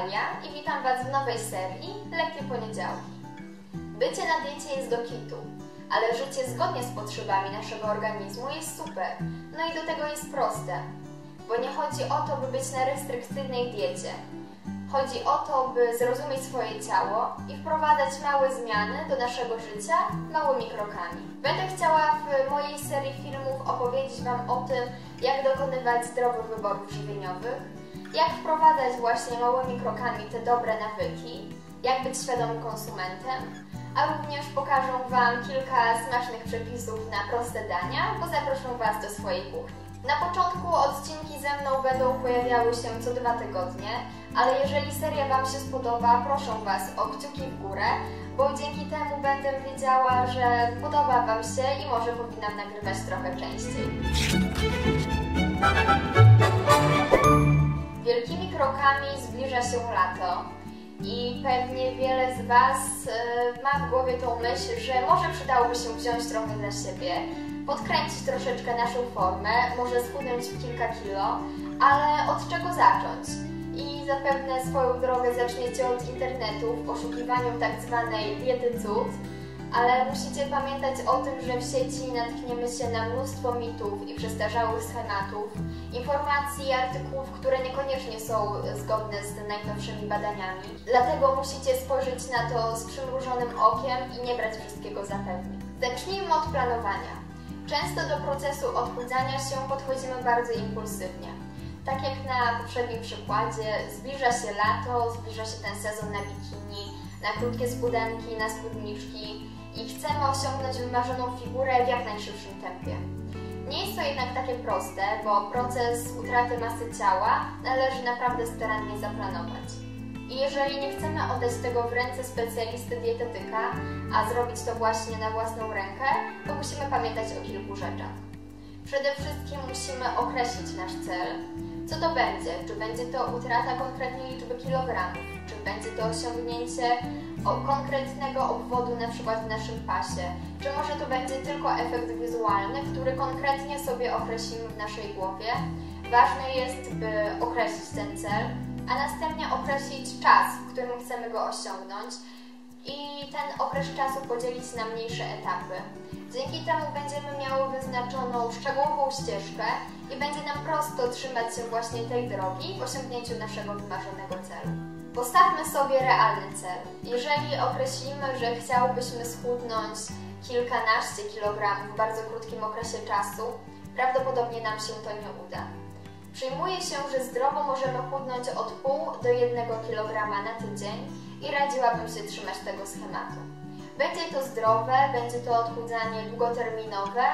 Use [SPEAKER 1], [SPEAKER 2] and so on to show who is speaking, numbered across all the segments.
[SPEAKER 1] Natalia i witam Was w nowej serii Lekkie Poniedziałki. Bycie na diecie jest do kitu, ale życie zgodnie z potrzebami naszego organizmu jest super. No i do tego jest proste, bo nie chodzi o to, by być na restrykcyjnej diecie. Chodzi o to, by zrozumieć swoje ciało i wprowadzać małe zmiany do naszego życia małymi krokami. Będę chciała w mojej serii filmów opowiedzieć Wam o tym, jak dokonywać zdrowych wyborów żywieniowych, jak wprowadzać właśnie małymi krokami te dobre nawyki, jak być świadomym konsumentem, a również pokażę Wam kilka smacznych przepisów na proste dania, bo zaproszę Was do swojej kuchni. Na początku odcinki ze mną będą pojawiały się co dwa tygodnie, ale jeżeli seria Wam się spodoba, proszę Was o kciuki w górę, bo dzięki temu będę wiedziała, że podoba Wam się i może powinnam nagrywać trochę częściej. Wielkimi krokami zbliża się lato i pewnie wiele z Was e, ma w głowie tą myśl, że może przydałoby się wziąć trochę dla siebie, podkręcić troszeczkę naszą formę, może schudnąć kilka kilo, ale od czego zacząć? I zapewne swoją drogę zaczniecie od internetu w poszukiwaniu tak zwanej diety cud, ale musicie pamiętać o tym, że w sieci natkniemy się na mnóstwo mitów i przestarzałych schematów, informacji i artykułów, które niekoniecznie są zgodne z najnowszymi badaniami. Dlatego musicie spojrzeć na to z przymrużonym okiem i nie brać wszystkiego za pewnie. Zacznijmy od planowania. Często do procesu odchudzania się podchodzimy bardzo impulsywnie. Tak jak na poprzednim przykładzie, zbliża się lato, zbliża się ten sezon na bikini, na krótkie spodenki, na spódniczki i chcemy osiągnąć wymarzoną figurę w jak najszybszym tempie. Nie jest to jednak takie proste, bo proces utraty masy ciała należy naprawdę starannie zaplanować. I jeżeli nie chcemy oddać tego w ręce specjalisty dietetyka, a zrobić to właśnie na własną rękę, to musimy pamiętać o kilku rzeczach. Przede wszystkim musimy określić nasz cel. Co to będzie? Czy będzie to utrata konkretnej liczby kilogramów? Czy będzie to osiągnięcie konkretnego obwodu na przykład w naszym pasie? Czy może to będzie tylko efekt wizualny, który konkretnie sobie określimy w naszej głowie? Ważne jest, by określić ten cel, a następnie określić czas, w którym chcemy go osiągnąć i ten okres czasu podzielić na mniejsze etapy. Dzięki temu będziemy miały wyznaczoną szczegółową ścieżkę i będzie nam prosto trzymać się właśnie tej drogi w osiągnięciu naszego wymarzonego celu. Postawmy sobie realny cel. Jeżeli określimy, że chciałbyśmy schudnąć kilkanaście kilogramów w bardzo krótkim okresie czasu, prawdopodobnie nam się to nie uda. Przyjmuje się, że zdrowo możemy chudnąć od pół do jednego kilograma na tydzień i radziłabym się trzymać tego schematu. Będzie to zdrowe, będzie to odchudzanie długoterminowe,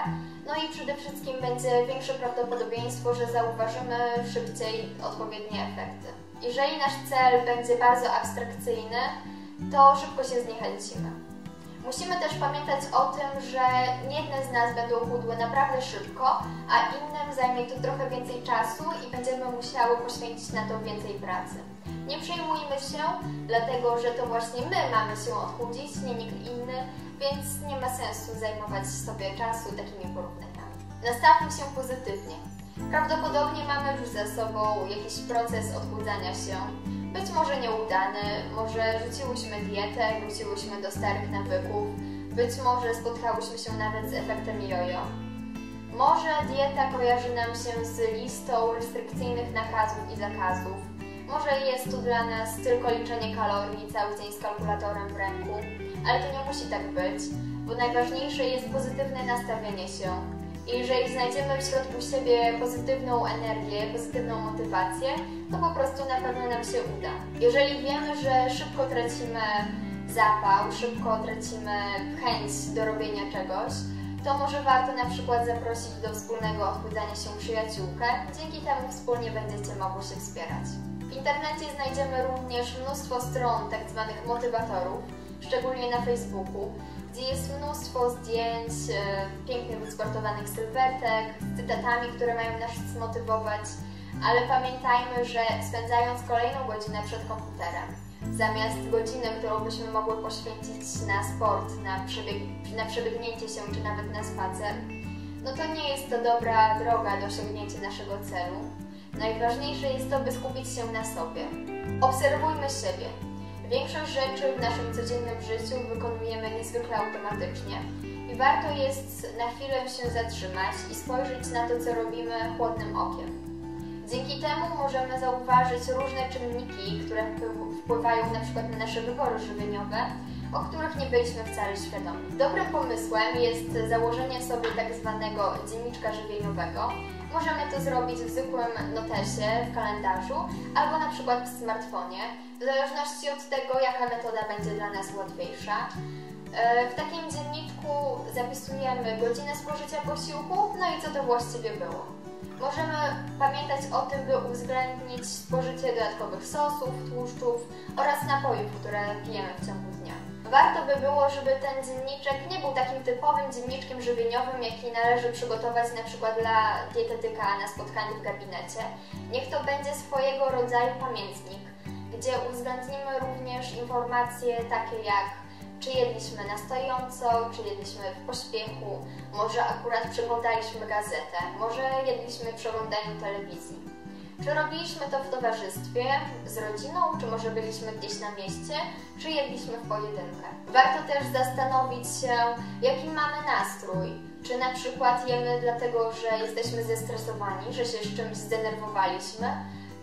[SPEAKER 1] no i przede wszystkim będzie większe prawdopodobieństwo, że zauważymy szybciej odpowiednie efekty. Jeżeli nasz cel będzie bardzo abstrakcyjny, to szybko się zniechęcimy. Musimy też pamiętać o tym, że jedne z nas będą chudły naprawdę szybko, a innym zajmie to trochę więcej czasu i będziemy musiały poświęcić na to więcej pracy. Nie przejmujmy się, dlatego że to właśnie my mamy się odchudzić, nie nikt inny, więc nie ma sensu zajmować sobie czasu takimi porównaniami. Nastawmy się pozytywnie. Prawdopodobnie mamy już za sobą jakiś proces odchudzania się, być może nieudany, może rzuciłyśmy dietę, wróciłyśmy do starych nawyków, być może spotkałyśmy się nawet z efektem jojo. Może dieta kojarzy nam się z listą restrykcyjnych nakazów i zakazów. Może jest to dla nas tylko liczenie kalorii cały dzień z kalkulatorem w ręku, ale to nie musi tak być, bo najważniejsze jest pozytywne nastawienie się, i jeżeli znajdziemy w środku siebie pozytywną energię, pozytywną motywację, to po prostu na pewno nam się uda. Jeżeli wiemy, że szybko tracimy zapał, szybko tracimy chęć do robienia czegoś, to może warto na przykład zaprosić do wspólnego odchudzania się przyjaciółkę, dzięki temu wspólnie będziecie mogły się wspierać. W internecie znajdziemy również mnóstwo stron tzw. Tak motywatorów, szczególnie na Facebooku, gdzie jest mnóstwo zdjęć e, pięknych, wysportowanych sylwetek, z cytatami, które mają nas zmotywować, ale pamiętajmy, że spędzając kolejną godzinę przed komputerem, zamiast godziny, którą byśmy mogły poświęcić na sport, na, przebieg, na przebiegnięcie się czy nawet na spacer, no to nie jest to dobra droga do osiągnięcia naszego celu. Najważniejsze jest to, by skupić się na sobie. Obserwujmy siebie. Większość rzeczy w naszym codziennym życiu wykonujemy niezwykle automatycznie i warto jest na chwilę się zatrzymać i spojrzeć na to, co robimy chłodnym okiem. Dzięki temu możemy zauważyć różne czynniki, które wpływają na przykład na nasze wybory żywieniowe, o których nie byliśmy wcale świadomi. Dobrym pomysłem jest założenie sobie tak zwanego dzienniczka żywieniowego. Możemy to zrobić w zwykłym notesie, w kalendarzu albo na przykład w smartfonie, w zależności od tego, jaka metoda będzie dla nas łatwiejsza. E, w takim dzienniczku zapisujemy godzinę spożycia posiłku, no i co to właściwie było. Możemy pamiętać o tym, by uwzględnić spożycie dodatkowych sosów, tłuszczów oraz napojów, które pijemy w ciągu dnia. Warto by było, żeby ten dzienniczek nie był takim typowym dzienniczkiem żywieniowym, jaki należy przygotować na przykład dla dietetyka na spotkaniu w gabinecie. Niech to będzie swojego rodzaju pamiętnik, gdzie uwzględnimy również informacje takie jak czy jedliśmy na stojąco, czy jedliśmy w pośpiechu, może akurat przeglądaliśmy gazetę, może jedliśmy przy oglądaniu telewizji. Czy robiliśmy to w towarzystwie, z rodziną, czy może byliśmy gdzieś na mieście, czy jedliśmy w pojedynkę. Warto też zastanowić się, jaki mamy nastrój. Czy na przykład jemy dlatego, że jesteśmy zestresowani, że się z czymś zdenerwowaliśmy,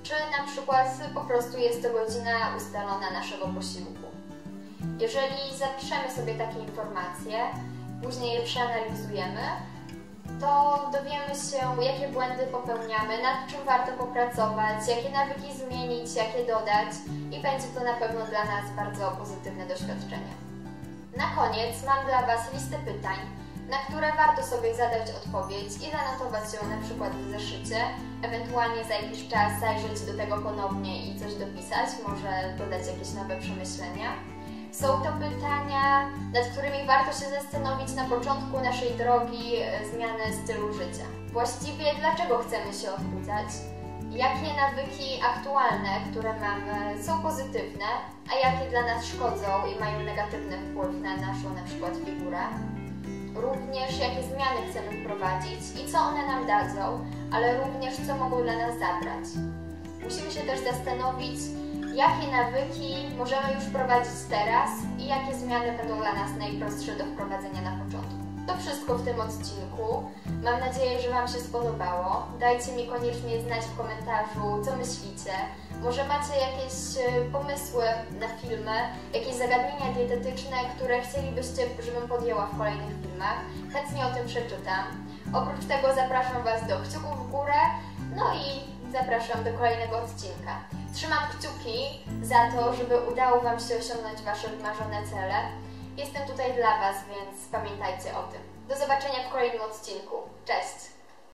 [SPEAKER 1] czy na przykład po prostu jest to godzina ustalona naszego posiłku. Jeżeli zapiszemy sobie takie informacje, później je przeanalizujemy, to dowiemy się, jakie błędy popełniamy, nad czym warto popracować, jakie nawyki zmienić, jakie dodać i będzie to na pewno dla nas bardzo pozytywne doświadczenie. Na koniec mam dla Was listę pytań, na które warto sobie zadać odpowiedź i zanotować ją na przykład w zeszycie, ewentualnie za jakiś czas zajrzeć do tego ponownie i coś dopisać, może dodać jakieś nowe przemyślenia. Są to pytania, nad którymi warto się zastanowić na początku naszej drogi e, zmiany stylu życia. Właściwie dlaczego chcemy się odchudzać? Jakie nawyki aktualne, które mamy, są pozytywne, a jakie dla nas szkodzą i mają negatywny wpływ na naszą na przykład figurę? Również jakie zmiany chcemy wprowadzić i co one nam dadzą, ale również co mogą dla nas zabrać. Musimy się też zastanowić, jakie nawyki możemy już wprowadzić teraz i jakie zmiany będą dla nas najprostsze do wprowadzenia na początku. To wszystko w tym odcinku. Mam nadzieję, że Wam się spodobało. Dajcie mi koniecznie znać w komentarzu, co myślicie. Może macie jakieś e, pomysły na filmy, jakieś zagadnienia dietetyczne, które chcielibyście, żebym podjęła w kolejnych filmach. Chętnie o tym przeczytam. Oprócz tego zapraszam Was do kciuków w górę, no i zapraszam do kolejnego odcinka. Trzymam kciuki za to, żeby udało Wam się osiągnąć Wasze wymarzone cele. Jestem tutaj dla Was, więc pamiętajcie o tym. Do zobaczenia w kolejnym odcinku. Cześć!